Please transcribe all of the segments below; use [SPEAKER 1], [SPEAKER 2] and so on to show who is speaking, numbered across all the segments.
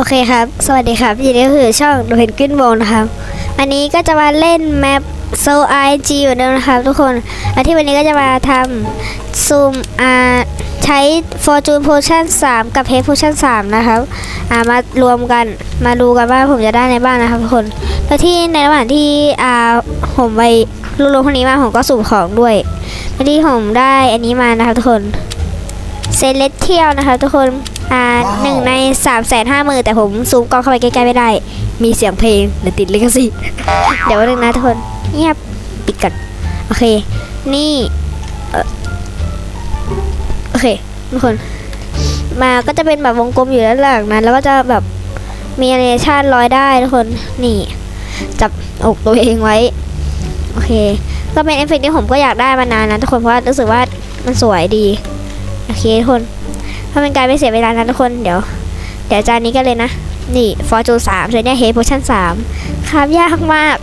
[SPEAKER 1] โอเคครับ สวัสดีครับยินดีต้อนรับสู่ช่องดูเพนกวินโบนะครับอันนี้ก็จะมาเล่นแมปโซไอจีเหมือนเดิมนะครับทุกคน และที่วันนี้ก็จะมาทำซูมอ่าใช้ Fortune Potion 3 กับ Health Potion 3 นะครับอ่ามารวมกันมาดูกันว่าผมจะได้ในบ้านนะครับทุกคนแล้วที่ในระหว่างที่อ่าผมไปรวมๆพวกนี้มาผมก็สุ่มของด้วยแล้วที่ผมได้อันนี้มานะครับทุกคน เซเลสเทียลนะคะทุกคนอ่าหนึ่งในสามแสนห้าหมื่นแต่ผมซูมกล้องเข้าไปใกล้ๆไม่ได้ มีเสียงเพลงหรือติดลิขสิทธิ์เดี๋ยวนึงนะทุกคนเงียบปิดกันโอเค นี่เอ่อโอเคทุกคน มาก็จะเป็นแบบวงกลมอยู่ด้านหลังนั้นแล้วก็จะแบบมีแอนิเมชันลอยได้ทุกคนนี่ จับอกตัวเองไว้ โอเค ก็เป็นเอฟเฟกต์ที่ผมก็อยากได้มานานนะทุกคนเพราะว่ารู้สึกว่ามันสวยดี โอเคทุกคนถ้าเป็นการไม่เสียเวลานะทุกคนเดี๋ยว เดี๋ยวจานนี้กันเลยนะ นี่ฟอร์จูสามส่วนเนี้ยเฮดโพชั่นสามครับยากมาก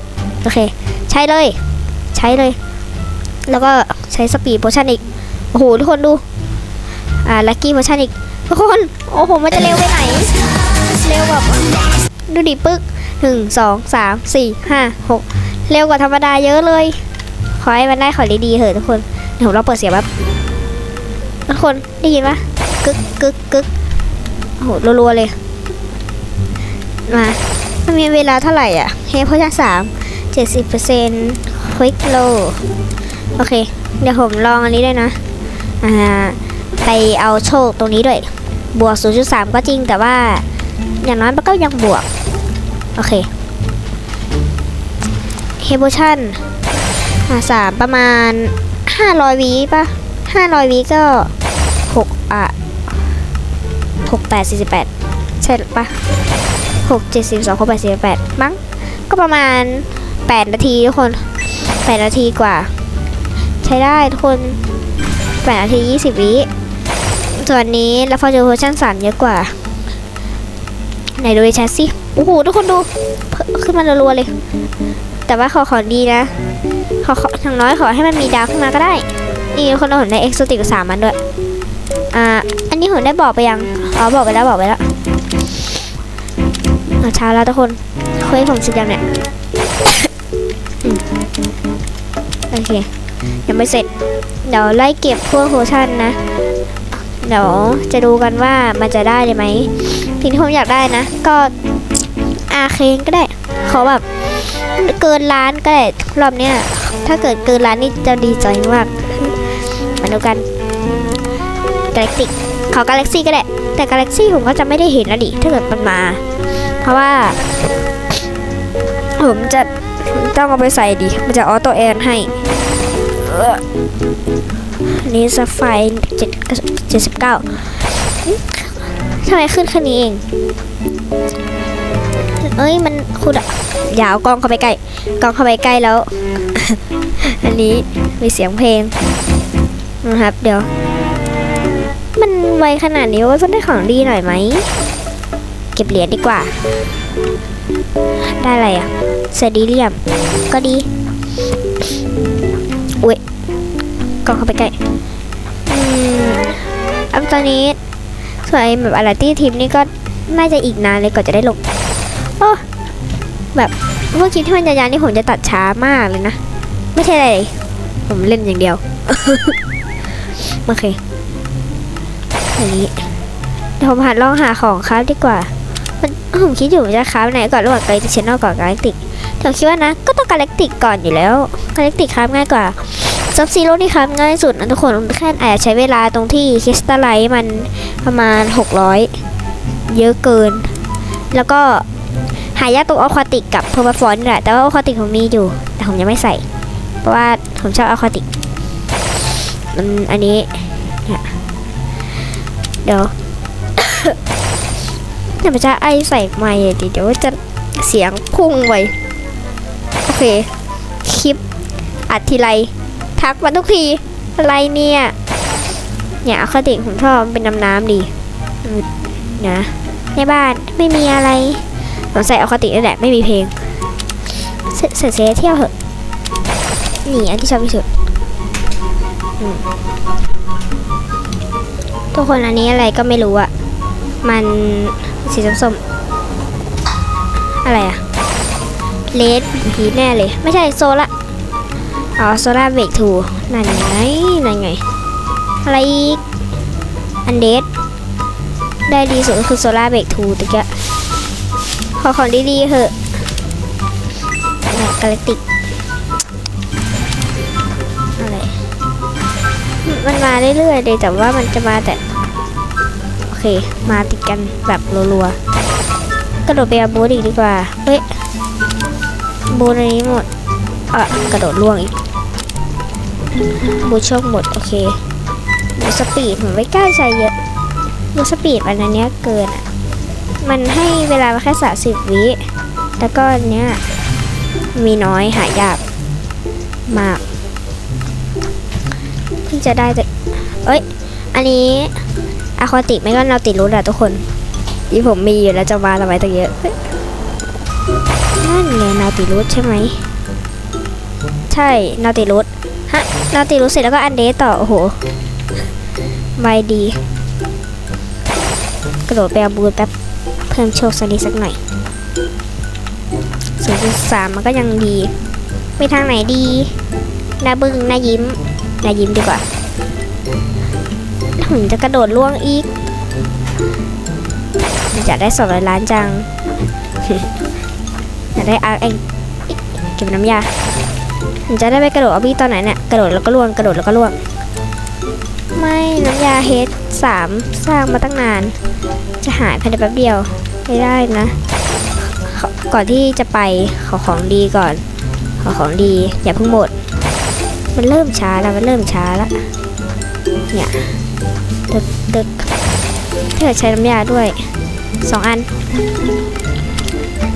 [SPEAKER 1] โอเค ใช้เลย ใช้เลย แล้วก็ใช้สปีดโพชั่นอีกโอ้โหทุกคนดู อ่าลัคกี้โพชั่นอีกทุกคนโอ้โหมันจะเร็วไปไหน เร็วแบบดูดิปึ๊กหนึ่งสองสามสี่ห้าหกเร็วกว่าธรรมดาเยอะเลย ขอให้มันได้ขอดีๆเถอะทุกคนเดี๋ยวผมลองเปิดเสียงแบบ ทุกคนได้ยินปะกึกกึกกึกโอ้โหรัวๆเลย มามันมีเวลาเท่าไหร่อะเฮพชั่นสามเจ็ดสิบเปอร์เซ็นต์ควิกโลโอเค เดี๋ยวผมลองอันนี้ด้วยนะอ่าไปเอาโชคตรงนี้ด้วย บวก 0.3 ก็จริงแต่ว่า อย่างน้อยมันก็ยังบวก โอเคเฮโพชั่นอ่าสามประมาณ 500วีปะ 500วีก็6อะ6 8 48ใช่ปะ6 72 6 8 48มั้ง ก็ประมาณ8นาทีทุกคน8นาทีกว่า ใช้ได้ทุกคน8นาที20วิส่วนนี้แล้วพอเจอเวอร์ชัน3เยอะกว่าไหนดูในแชทสิโอ้โหทุกคนดูขึ้นมารัวๆเลย แต่ว่าขอขอดีนะ ขอขออย่างน้อยขอให้มันมีดาวขึ้นมาก็ได้ นี่ทุกคนผมได้เอ็กซ์ติกสามอันด้วย อ่า อันนี้ผมได้บอกไปยัง อ๋อ บอกไปแล้วบอกไปแล้วเช้าแล้วทุกคนคุยผมเสร็จยังเนี่ยโอเค ยังไม่เสร็จ เดี๋ยวไล่เก็บพวกโพชั่นนะ เดี๋ยวจะดูกันว่ามันจะได้ไหมสิ่งที่ผมอยากได้นะ ก็อาเคนก็ได้ ขอแบบเกินล้านก็ได้รอบเนี้ยถ้าเกิดเกินล้านนี่จะดีใจมาก มาดูกันกาแล็กติกขอกาแล็กซี่ก็ได้ แต่กาแล็กซี่ผมก็จะไม่ได้เห็นแล้วดิถ้าเกิดมันมา เพราะว่า ผมจะต้องเอาไปใส่ดิ มันจะออโต้แอนให้นนี้สไฟเจ็ดเจ็ดสิบเก้าทำไมขึ้นแค่นี้เอง เอ้ยมันคุณอะอย่าเอากล้องเข้าไปใกล้ กล้องเข้าไปใกล้แล้ว อันนี้มีเสียงเพลง นะครับ เดี๋ยว มันไวขนาดนี้ว่าต้องได้ของดีหน่อยไหม เก็บเหรียญดีกว่า ได้อะไรอะเซดีเลียม ก็ดี อุ้ยกล้องเข้าไปใกล้อืมอันตอนนี้ส่วนไอ้แบบอะไรที่ทีมนี่ก็น่าจะอีกนานเลยกว่อนจะได้ลง โอ้แบบเมื่อกี้ที่มันยาวๆนี่ผมจะตัดช้ามากเลยนะ ไม่ใช่อะไร ผมเล่นอย่างเดียว โอเคอย่างนี้เดี๋ยวผมหัดลองหาของครับดีกว่า มันผมคิดอยู่จะครับไหนก่อนระหว่างไกลติชแนลก่อนกาแล็กติกผมคิดว่านะ ก็ต้องกาแล็กติกก่อนอยู่แล้วกาแล็กติกครับง่ายกว่าซับซีโร่นี่ครับง่ายสุดนะทุกคนแค่อาจจะใช้เวลาตรงที่คริสตัลไลท์มันประมาณ 600 เยอะเกิน แล้วก็หายากตรงอควาติกกับเพอร์ฟอร์นี่แหละแต่ว่าอควาติกผมมีอยู่ แต่ผมยังไม่ใส่ เพราะว่าผมชอบอควาติกมันอันนี้ เนี่ยเดี๋ยวเดี๋ยวมันจะไอใส่ไม้ดิเดี๋ยวจะเสียงพุ่งไปโอเค คลิปอัดทีไรทักมาทุกทีอะไรเนี่ยเนี่ยคติผมชอบเป็นน้ำน้ำดีนะในบ้านไม่มีอะไรผมใส่อคตินี่แหละไม่มีเพลงเสเสร็จเสียเที่ยวเหอะนี่อันที่ชอบที่สุด ทุกคนอันนี้อะไรก็ไม่รู้อะมันสีส้มๆอะไรอะเลดพีแน่เลย ไม่ใช่โซล่าอ๋อโซล่าเบรกทูนั่นไงนั่นไง อะไรอีก อันเดสได้ดีสุดก็คือโซล่าเบรกทูตะเกียะขอของดีๆเถอะเกาแล็กติก มันมาเรื่อยๆเลยแต่ว่ามันจะมาแต่ โอเค มาติดกันแบบรัวๆ กระโดดไปเอาบูธอีกดีกว่า เฮ้ย บูธอันนี้หมดอะกระโดดล่วงอีก บูธโชคหมด โอเคบูสปีดผมไม่กล้าใช้เยอะบูสปีดอันนี้เกินอะ มันให้เวลามาแค่สาสิบวิ แล้วก็อันเนี้ยมีน้อยหายากมาก เพิ่งจะได้แต่เอ้ย อันนี้อะควาติกไม่ก็นาติรุสอะทุกคนที่ผมมีอยู่แล้วจะมาทำไมตั้งเยอะนั่นไงนาติรุสใช่ไหมใช่นาติรุสฮะนาติรุสเสร็จแล้วก็อันเดสต่อโอ้โหใบดี กระโดดไปเอาบูทแป๊บเพิ่มโชคสักนิดสักหน่อยศูนย์จุดสามมันก็ยังดี ไปทางไหนดีหน้าบึ้งหน้ายิ้ม อย่ายยิ้มดีกว่าผมจะกระโดดล่วงอีกอยากได้สองร้อยล้านจังอยากได้อาร์เองเก็บน้ำยาผมจะได้ไปกระโดดอบี้ตอนไหนเนี่ยกระโดดแล้วก็ล่วงกระโดดแล้วก็ล่วง ไม่น้ำยาเฮดสามสร้างมาตั้งนาน จะหายภายในแป๊บเดียวไม่ได้นะ ก่อนที่จะไปขอของดีก่อน ขอของดีอย่าเพิ่งหมด มันเริ่มช้าแล้วมันเริ่มช้าแล้วเนี่ยตึกตึกถ้าเกิดใช้น้ำยาด้วยสองอัน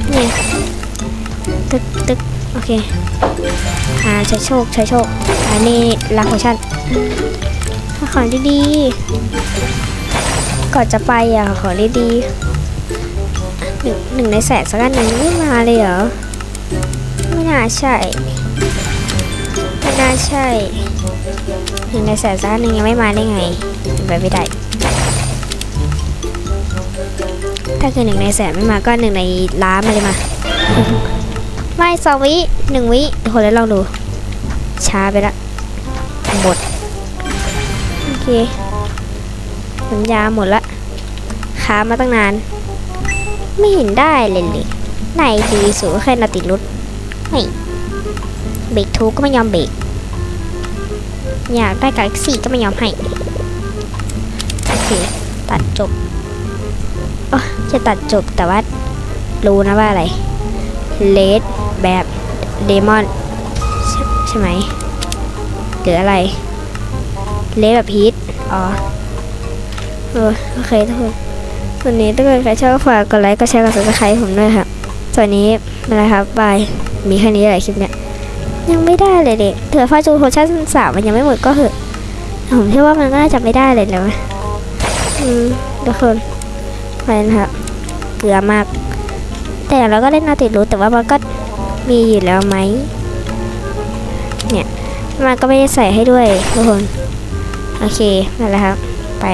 [SPEAKER 1] เนี่ยตึกตึกโอเคอ่าใช้โชคใช้โชคอันนี้รักของฉันของดีๆก่อนจะไปอะขอดีๆหนึ่งหนึ่งในแสนสักอันหนึ่งไม่มาเลยเหรอไม่น่าใช่ ใช่หนึ่งในแสนซ่านหนึ่งยังไม่มาได้ไงเป็นไปไม่ได้ ถ้าคือหนึ่งในแสนไม่มาก็หนึ่งในล้านมาเลยมา ไม่สองวิหนึ่งวิเดี๋ยวคนแล้วลองดู ช้าไปละหมด โอเคสัญญาหมดละค้ามาตั้งนาน ไม่เห็นได้เลยเลยไหนดีสูงแค่นาติรุดไม่เบรกทูก็ไม่ยอมเบรก อยากได้กาแล็กซี่ก็ไม่ยอมให้ โอเค ตัดจบอ๋อจะตัดจบแต่ว่า รู้นะว่าอะไรเลดแบบเดมอนใช่ไหมหรืออะไรเลดแบบพีทอ๋อโอเคทุกคนวันนี้ถ้าเกิดใครชอบก็ฝากกดไลค์กดแชร์กด subscribe ผมด้วยครับส่วนนี้เป็นไรครับบายมีแค่นี้แหละคลิปเนี้ย ยังไม่ได้เลยเด็กเถื่อฟาจูโพชั่นสามมันยังไม่หมดก็เหอะผมเชื่อว่ามันก็น่าจะไม่ได้เลยนะอืมทุกคนไปนะครับเกลือมาก แต่เราก็เล่นนาติดรู้แต่ว่ามันก็มีอยู่แล้วไหมเนี่ยมันก็ไม่ได้ใส่ให้ด้วยทุกคน โอเคนั่นแหละครับ ไป